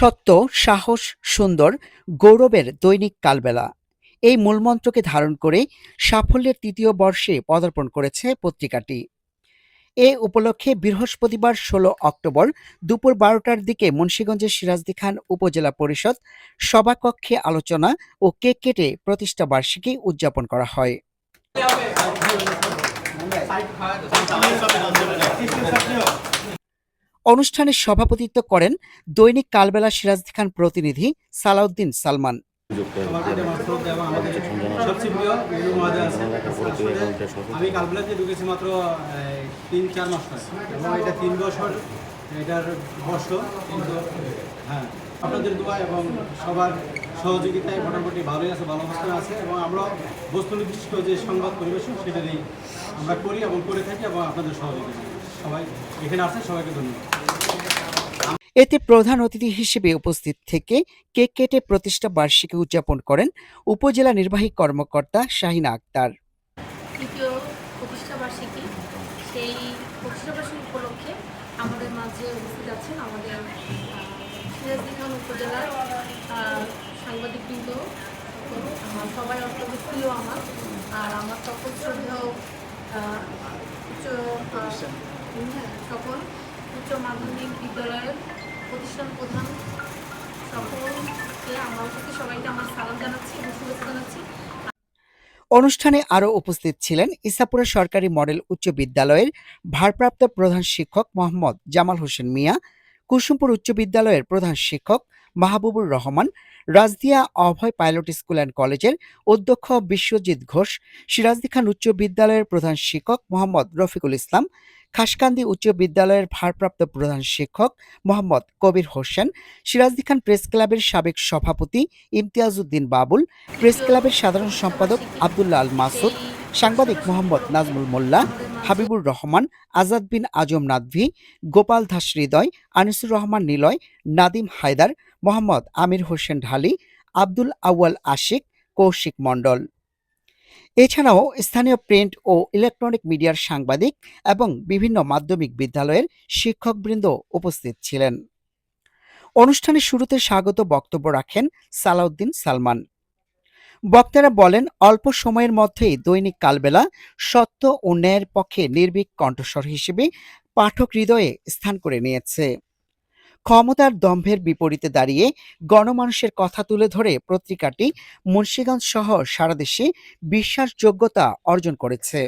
সত্য, সাহস, সুন্দর, গৌরবের দৈনিক কালবেলা। এই মূলমন্ত্রকে ধারণ করে সাফল্যের তৃতীয় বর্ষে পদার্পণ করেছে পত্রিকাটি। এ উপলক্ষে বৃহস্পতিবার ষোলো অক্টোবর দুপুর বারোটার দিকে মুন্সীগঞ্জের সিরাজদি খান উপজেলা পরিষদ সভাকক্ষে আলোচনা ও কেক কেটে প্রতিষ্ঠা বার্ষিকী উদযাপন করা হয়। অনুষ্ঠানে সভাপতিত্ব করেন দৈনিক কালবেলা সিরাজদি খান প্রতিনিধি সালাউদ্দিন সালমান। মিনু হ্যাঁ আপনাদের দোয়া এবং সবার সহযোগিতায় মোটামুটি ভালোই আছে, ভালো অবস্থায় আছে, এবং আমরা বস্তুনির্দিষ্ট যে সংবাদ পরিবেশন সেটারই আমরা করি এবং করে থাকি এবং আপনাদের সহযোগিতা সবাই এখানে আছে সবাইকে ধন্যবাদ। এতে প্রধান অতিথি হিসেবে উপস্থিত থেকে কেক কেটে প্রতিষ্ঠা বার্ষিকী উদযাপন করেন উপজেলা নির্বাহী কর্মকর্তা শাহিনা আক্তার। তৃতীয় প্রতিষ্ঠা বার্ষিকী সেই প্রতিষ্ঠা বার্ষিকী উপলক্ষে আমাদের মাঝে উপস্থিত আছেন আমাদের আহ, উপজেলার সাংবাদিকবৃন্দ আমার সবাই অত্যন্ত প্রিয় আমার আর আমার সকল শ্রদ্ধেয় উচ্চ সকল উচ্চ মাধ্যমিক বিদ্যালয়ের প্রতিষ্ঠান প্রধান সকলকে আমার সবাইকে আমার সালাম জানাচ্ছি শুভেচ্ছা জানাচ্ছি। অনুষ্ঠানে আরও উপস্থিত ছিলেন ইসাপুরা সরকারি মডেল উচ্চ বিদ্যালয়ের ভারপ্রাপ্ত প্রধান শিক্ষক মোহাম্মদ জামাল হোসেন মিয়া, কুসুমপুর উচ্চ বিদ্যালয়ের প্রধান শিক্ষক Mahbubur Rahman, Rajdia Abhay pilot school and কলেজের অধ্যক্ষ বিশ্বজিৎ ঘোষ সিরাজদি খান উচ্চ বিদ্যালয়ের প্রধান শিক্ষক মোহাম্মদ রফিকুল ইসলাম খাসকান্দি উচ্চ বিদ্যালয়ের ভারপ্রাপ্ত প্রধান শিক্ষক মোহাম্মদ কবির হোসেন, সিরাজদি খান প্রেস ক্লাবের সাবেক সভাপতি ইমতিয়াজউদ্দিন বাবুল, প্রেস ক্লাবের সাধারণ সম্পাদক আবদুল্লাহ আল মাসুদ, সাংবাদিক মোহাম্মদ নাজমুল মোল্লা, হাবিবুর রহমান, আজাদ বিন আজম নাদভি, গোপাল দাস হৃদয়, আনিসুর রহমান নিলয়, নাদিম হায়দার, মোহাম্মদ আমির হোসেন ঢালি, আব্দুল আউয়াল আশিক, কৌশিক মণ্ডল। এছাড়াও স্থানীয় প্রিন্ট ও ইলেকট্রনিক মিডিয়ার সাংবাদিক এবং বিভিন্ন মাধ্যমিক বিদ্যালয়ের শিক্ষকবৃন্দ উপস্থিত ছিলেন। অনুষ্ঠানের শুরুতে স্বাগত বক্তব্য রাখেন সালাউদ্দিন সালমান। বক্তারা বলেন, অল্প সময়ের মধ্যেই দৈনিক কালবেলা সত্য ও ন্যায়ের পক্ষে নির্ভীক কণ্ঠস্বর হিসেবে পাঠক হৃদয়ে স্থান করে নিয়েছে। ক্ষমতার দম্ভের বিপরীতে দাঁড়িয়ে গণমানুষের কথা তুলে ধরে পত্রিকাটি মুন্সিগঞ্জ সহ সারা দেশে বিশ্বাসযোগ্যতা অর্জন করেছে।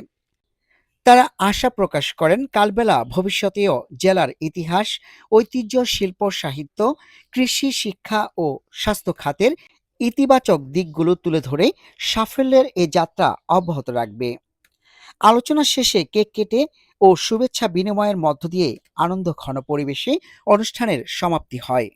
তারা আশা প্রকাশ করেন কালবেলা ভবিষ্যতেও জেলার ইতিহাস, ঐতিহ্য, শিল্প, সাহিত্য, কৃষি, শিক্ষা ও স্বাস্থ্য খাতের ইতিবাচক দিকগুলো তুলে ধরে সাফল্যের এ যাত্রা অব্যাহত রাখবে। আলোচনা শেষে কেক কেটে ও শুভেচ্ছা বিনিময়ের মধ্য দিয়ে আনন্দ ঘন পরিবেশে অনুষ্ঠানের সমাপ্তি হয়।